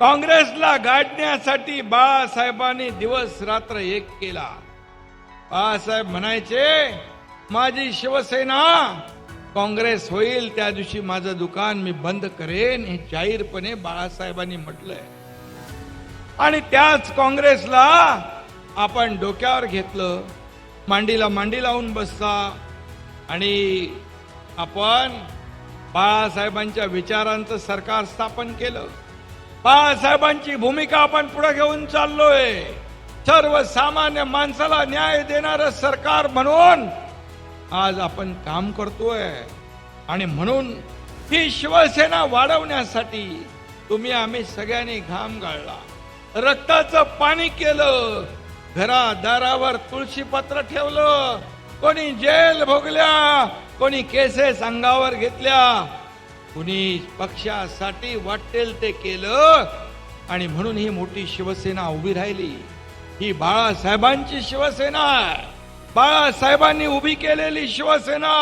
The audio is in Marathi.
काँग्रेसला गाडण्यासाठी बाळासाहेबांनी दिवस रात्र एक केला. बाळासाहेब म्हणायचे माझी शिवसेना काँग्रेस होईल त्या दिवशी माझं दुकान मी बंद करेन हे जाहीरपणे बाळासाहेबांनी म्हटलंय. आणि त्याच काँग्रेसला आपण डोक्यावर घेतलं. मांडीला मांडी लावून बसता. आणि आपण बाळासाहेबांच्या विचारांचं सरकार स्थापन केलं. बाळासाहेबांची भूमिका आपण पुढे घेऊन चाललोय. सर्वसामान्य माणसाला न्याय देणारं सरकार म्हणून आज आपण काम करतोय. आणि म्हणून ही शिवसेना वाढवण्यासाठी तुम्ही आम्ही सगळ्यांनी घाम गाळला. रक्ताचं पाणी केलं. घरादारावर तुळशी पत्र ठेवलं. कोणी जेल भोगल्या कोणी केसेस अंगावर घेतल्या. कुणी पक्षासाठी वाटेल ते केलं आणि म्हणून ही मोठी शिवसेना उभी राहिली. ही बाळासाहेबांची शिवसेना बाळासाहेबांनी उभी केलेली शिवसेना